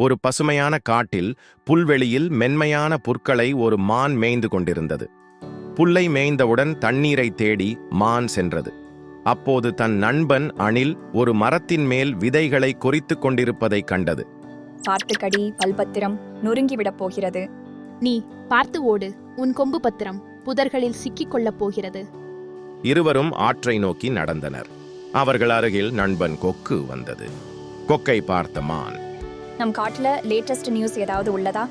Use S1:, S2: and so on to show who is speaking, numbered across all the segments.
S1: ஒரு பசுமையான காட்டில் புல்வெளியில் மென்மையான புற்களை ஒரு மான் மேய்ந்து கொண்டிருந்தது. புல்லை மேய்ந்தவுடன் தண்ணீரை தேடி மான் சென்றது. அப்போது தன் நண்பன் அணில் ஒரு மரத்தின் மேல் விதைகளை கொறித்துக் கொண்டிருப்பதைக் கண்டது.
S2: பார்த்துக்கடி பல்பத்திரம். நொறுங்கிவிடப் போகிறது.
S3: நீ பார்த்து ஓடு. உன் கொம்பு பத்திரம் புதர்களில் சிக்கிக் கொள்ளப் போகிறது.
S1: இருவரும் ஆற்றை நோக்கி நடந்தனர். அவர்கள் அருகில் நண்பன் கொக்கு வந்தது. கொக்கை பார்த்த மான்
S2: நம் காட்டுல லேட்டஸ்ட் நியூஸ் ஏதாவது உள்ளதா?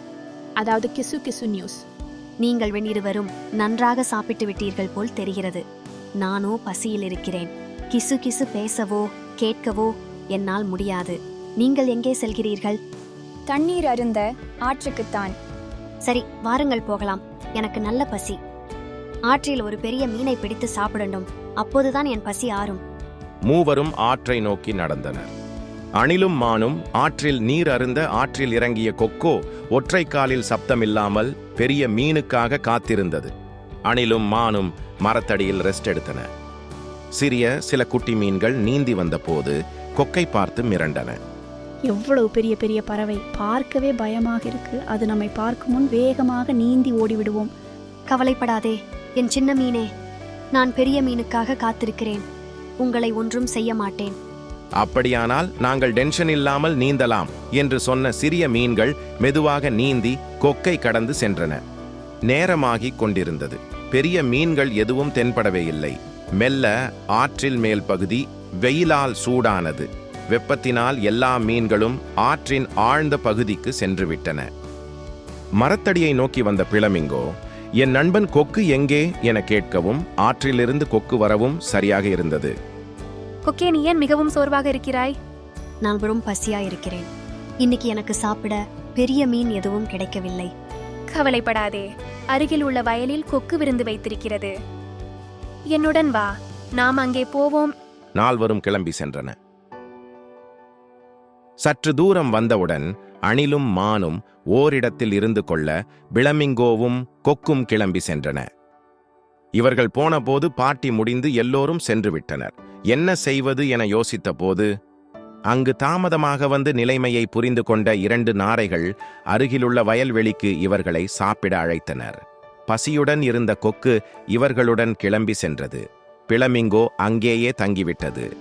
S3: அதாவது கிசு கிசு நியூஸ்
S4: நீங்கள் வெண்ணிருவரும் நன்றாக சாப்பிட்டு விட்டீர்கள் போல் தெரிகிறது. நானோ பசியில் இருக்கிறேன். கிசு கிசு பேசவோ கேட்கவோ என்னால் முடியாது. நீங்கள் எங்கே செல்கிறீர்கள்?
S2: தண்ணீர் அருந்த ஆற்றுக்குத்தான்.
S4: சரி வாருங்கள் போகலாம். எனக்கு நல்ல பசி. ஆற்றில் ஒரு பெரிய மீனை பிடித்து சாப்பிடணும். அப்போதுதான் என் பசி ஆறும்.
S1: மூவரும் ஆற்றை நோக்கி நடந்தனர். அணிலும் மானும் ஆற்றில் நீர் அருந்த ஆற்றில் இறங்கிய கொக்கோ ஒற்றை காலில் சப்தமில்லாமல் பெரிய மீனுக்காக காத்திருந்தது. அணிலும் மானும் மரத்தடியில் ரெஸ்ட் எடுத்தன. சிறிய சில குட்டி மீன்கள் நீந்தி வந்தபோது கொக்கை பார்த்து மிரண்டன.
S5: எவ்வளவு பெரிய பெரிய பறவை? பார்க்கவே பயமாக இருக்கு. அது நம்மை பார்க்கும் முன் வேகமாக நீந்தி ஓடிவிடுவோம்.
S4: கவலைப்படாதே என் சின்ன மீனே. நான் பெரிய மீனுக்காக காத்திருக்கிறேன். உங்களை ஒன்றும் செய்ய மாட்டேன்.
S1: அப்படியானால் நாங்கள் டென்ஷன் இல்லாமல் நீந்தலாம் என்று சொன்ன சிறிய மீன்கள் மெதுவாக நீந்தி கொக்கை கடந்து சென்றன. நேரமாகிக் கொண்டிருந்தது. பெரிய மீன்கள் எதுவும் தென்படவே இல்லை. மெல்ல ஆற்றில் மேல் பகுதி வெயிலால் சூடானது. வெப்பத்தினால் எல்லா மீன்களும் ஆற்றின் ஆழ்ந்த பகுதிக்கு சென்றுவிட்டன. மரத்தடியை நோக்கி வந்த பிளமிங்கோ என் நண்பன் கொக்கு எங்கே? என கேட்கவும் ஆற்றிலிருந்து கொக்கு வரவும் சரியாக இருந்தது.
S6: கொக்கே நீ ஏன் மிகவும் சோர்வாக இருக்கிறாய்.
S4: நான் வெறும் பசியா இருக்கிறேன். இன்னைக்கு எனக்கு சாப்பிட பெரிய மீன் எதுவும் கிடைக்கவில்லை.
S6: கவலைப்படாதே. அருகில் உள்ள வயலில் கொக்கு விருந்து வைத்திருக்கிறது. என்னுடன் வா. நாம் அங்கே போவோம்.
S1: நால்வரும் கிளம்பி சென்றன சற்று தூரம் வந்தவுடன் அணிலும் மானும் ஓரிடத்தில் இருந்து கொள்ள பிளமிங்கோவும் கொக்கும் கிளம்பி சென்றன இவர்கள் போனபோது பாட்டி முடிந்து எல்லோரும் சென்று விட்டனர். என்ன செய்வது என யோசித்தபோது அங்கு தாமதமாக வந்து நிலைமையை புரிந்து கொண்ட இரண்டு நாரைகள் அருகிலுள்ள வயல்வெளிக்கு இவர்களை சாப்பிட அழைத்தனர். பசியுடன் இருந்த கொக்கு இவர்களுடன் கிளம்பி சென்றது. பிளமிங்கோ அங்கேயே தங்கிவிட்டது.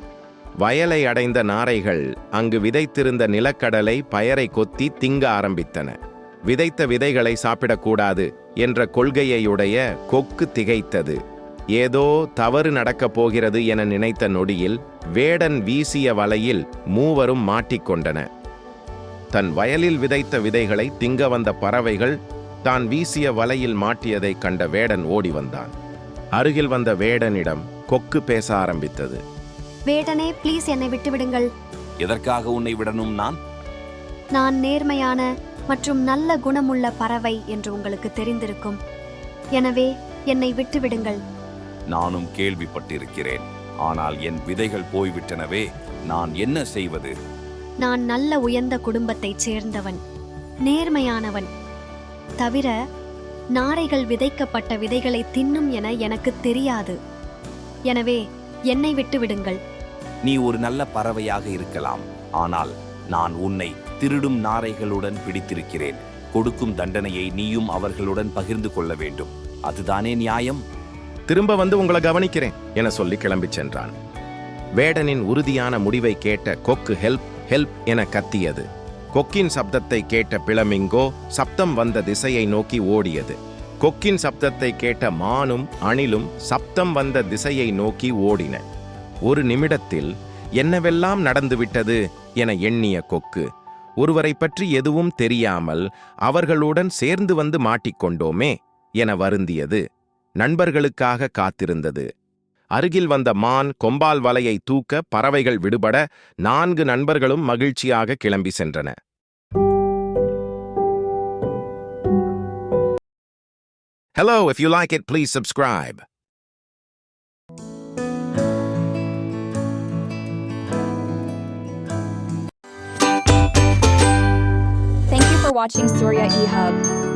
S1: வயலை அடைந்த நாரைகள் அங்கு விதைத்திருந்த நிலக்கடலை பயரை கொத்தி திங்க ஆரம்பித்தன. விதைத்த விதைகளை சாப்பிடக்கூடாது என்ற கொள்கையையுடைய கொக்கு திகைத்தது. ஏதோ தவறு நடக்கப் போகிறது என நினைத்த நொடியில் வேடன் வீசிய வலையில் மூவரும் மாட்டிக்கொண்டன. தன் வயலில் விதைத்த விதைகளை திங்க வந்த பறவைகள் தான் வீசிய வலையில் மாட்டியதைக் கண்ட வேடன் ஓடி வந்தான். அருகில் வந்த வேடனிடம் கொக்கு பேச ஆரம்பித்தது.
S4: வேடனே ப்ளீஸ் என்னை விட்டுவிடுங்கள்.
S7: எதற்காக உன்னை விடணும் நான்?
S4: நான் நேர்மையான மற்றும் நல்ல குணமுள்ள பறவை என்று உங்களுக்கு தெரிந்திருக்கும். எனவே என்னை விட்டுவிடுங்கள்.
S7: நானும் கேள்விப்பட்டிருக்கிறேன். ஆனால் என் விதைகள் போய்விட்டனவே நான் என்ன செய்வது?
S4: நான் நல்ல உயர்ந்த குடும்பத்தைச் சேர்ந்தவன் நேர்மையானவன். தவிர நாரைகள் விதைக்கப்பட்ட விதைகளை தின்னும் என எனக்கு தெரியாது. எனவே என்னை விட்டுவிடுங்கள்.
S7: நீ ஒரு நல்ல பறவையாக இருக்கலாம். ஆனால் நான் உன்னை திருடும் நாரைகளுடன் பிடித்திருக்கிறேன். கொடுக்கும் தண்டனையை நீயும் அவர்களுடன் பகிர்ந்து கொள்ள வேண்டும். அதுதானே நியாயம்?
S1: திரும்ப வந்து உங்களை கவனிக்கிறேன் என சொல்லி கிளம்பிச் சென்றான். வேடனின் உறுதியான முடிவை கேட்ட கொக்கு ஹெல்ப் ஹெல்ப் என கத்தியது. கொக்கின் சப்தத்தை கேட்ட பிளமிங்கோ சப்தம் வந்த திசையை நோக்கி ஓடியது. கொக்கின் சப்தத்தை கேட்ட மானும் அணிலும் சப்தம் வந்த திசையை நோக்கி ஓடின. ஒரு நிமிடத்தில் என்னவெல்லாம் நடந்துவிட்டது? என எண்ணிய கொக்கு ஒருவரை பற்றி எதுவும் தெரியாமல் அவர்களுடன் சேர்ந்து வந்து மாட்டிக்கொண்டோமே என வருந்தியது. நண்பர்களுக்காக காத்திருந்தது அருகில் வந்த மான் கொம்பால் வலையை தூக்க பறவைகள் விடுபட நான்கு நண்பர்களும் மகிழ்ச்சியாக கிளம்பி சென்றன Hello, if you like it, please subscribe.
S2: Thank you for watching Surya eHub.